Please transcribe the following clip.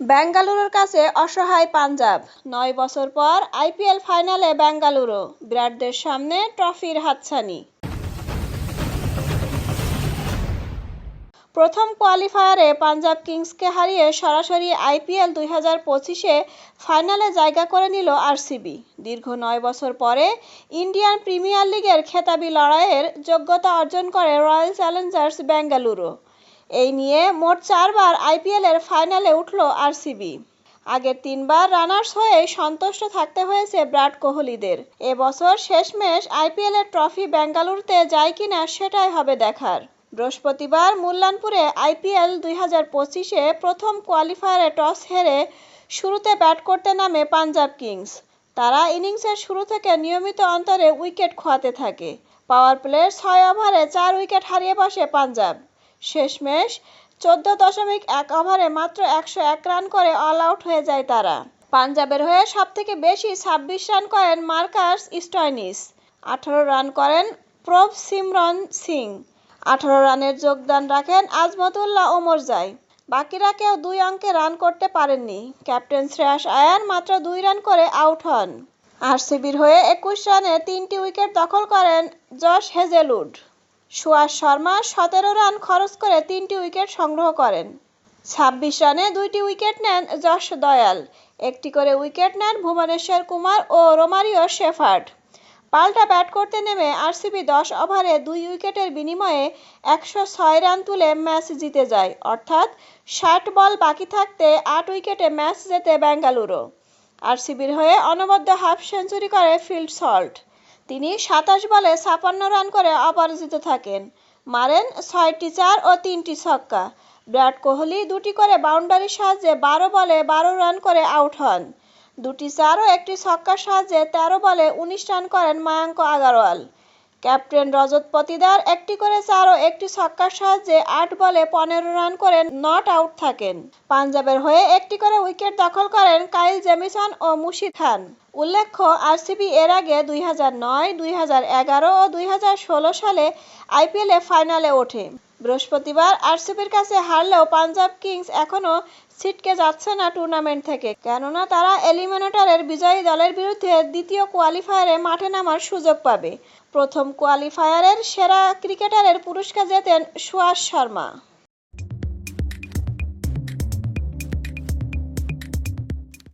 বেঙ্গালুরুর কাছে অসহায় পাঞ্জাব। নয় বছর পর আইপিএল ফাইনালে বেঙ্গালুরু, বিরাটদের সামনে ট্রফির হাতছানি। প্রথম কোয়ালিফায়ারে পাঞ্জাব কিংসকে হারিয়ে সরাসরি আইপিএল দুই হাজার পঁচিশে ফাইনালে জায়গা করে নিল আরসিবি। দীর্ঘ নয় বছর পরে ইন্ডিয়ান প্রিমিয়ার লিগের খেতাবি লড়াইয়ের যোগ্যতা অর্জন করে রয়্যাল চ্যালেঞ্জার্স বেঙ্গালুরু। এই নিয়ে মোট চারবার আইপিএলের ফাইনালে উঠল আরসিবি। আগের তিনবার রানার্স হয়ে সন্তুষ্ট থাকতে হয়েছে বিরাট কোহলিদের। এবছর শেষমেশ আইপিএলের ট্রফি বেঙ্গালুরুতে যায় কিনা সেটাই হবে দেখার। বৃহস্পতিবার মুল্লানপুরে আইপিএল দুই হাজার পঁচিশে প্রথম কোয়ালিফায়ারে টস হেরে শুরুতে ব্যাট করতে নামে পাঞ্জাব কিংস। তারা ইনিংসের শুরু থেকে নিয়মিত অন্তরে উইকেট খোয়াতে থাকে। পাওয়ার প্লের ছয় ওভারে চার উইকেট হারিয়ে বসে পাঞ্জাব। শেষমেশ চোদ্দ দশমিক এক ওভারে মাত্র একশো এক রান করে অল আউট হয়ে যায় তারা। পাঞ্জাবের হয়ে সবথেকে বেশি ছাব্বিশ রান করেন মার্কাস স্টয়নিস। আঠারো রান করেন প্রভ সিমরন সিং। আঠারো রানের যোগদান রাখেন আজমতুল্লাহ ওমরজাই বাকিরা কেউ দুই অঙ্কে রান করতে পারেননি। ক্যাপ্টেন শ্রেয়াস আয়ার মাত্র দুই রান করে আউট হন। আরসিবির হয়ে একুশ রানে তিনটি উইকেট দখল করেন জশ হেজেলউড। সুয়াস শর্মা সতেরো রান খরচ করে তিনটি উইকেট সংগ্রহ করেন। ছাব্বিশ রানে দুইটি উইকেট নেন যশ দয়াল। একটি করে উইকেট নেন ভুবনেশ্বর কুমার ও রোমারিও শেফার্ড। পাল্টা ব্যাট করতে নেমে আরসিবি দশ ওভারে দুই উইকেটের বিনিময়ে একশো ছয় রান তুলে ম্যাচ জিতে যায়। অর্থাৎ ষাট বল বাকি থাকতে আট উইকেটে ম্যাচ জেতে বেঙ্গালুরু। আরসিবির হয়ে অনবদ্য হাফ সেঞ্চুরি করে ফিল্ড সল্ট। তিনি সাতাশ বলে ছাপান্ন রান করে অপরাজিত থাকেন। মারেন ছয়টি চার ও তিনটি ছক্কা। বিরাট কোহলি দুটি করে বাউন্ডারির সাহায্যে বারো বলে বারো রান করে আউট হন। দুটি চার ও একটি ছক্কার সাহায্যে তেরো বলে উনিশ রান করেন মায়াঙ্ক আগারওয়াল। ক্যাপ্টেন রজত পতিদার একটি করে চার ও একটি ছক্কার সাহায্যে আট বলে পনেরো রান করে নট আউট থাকেন। পাঞ্জাবের হয়ে একটি করে উইকেট দখল করেন কাইল জেমিসন ও মুশিদ খান। উল্লেখ্য, আরসিবি এর আগে দুই হাজার নয়, দুই হাজার এগারো ও দুই হাজার ষোলো সালে আইপিএলে ফাইনালে ওঠে। বৃহস্পতিবার আরসিবির কাছে হারলেও পাঞ্জাব কিংস এখনও ছিটকে যাচ্ছে না টুর্নামেন্ট থেকে। কেননা তারা এলিমিনেটরের বিজয়ী দলের বিরুদ্ধে দ্বিতীয় কোয়ালিফায়ারে মাঠে নামার সুযোগ পাবে। প্রথম কোয়ালিফায়ারের সেরা ক্রিকেটারের পুরস্কার জেতেন সুয়াস শর্মা।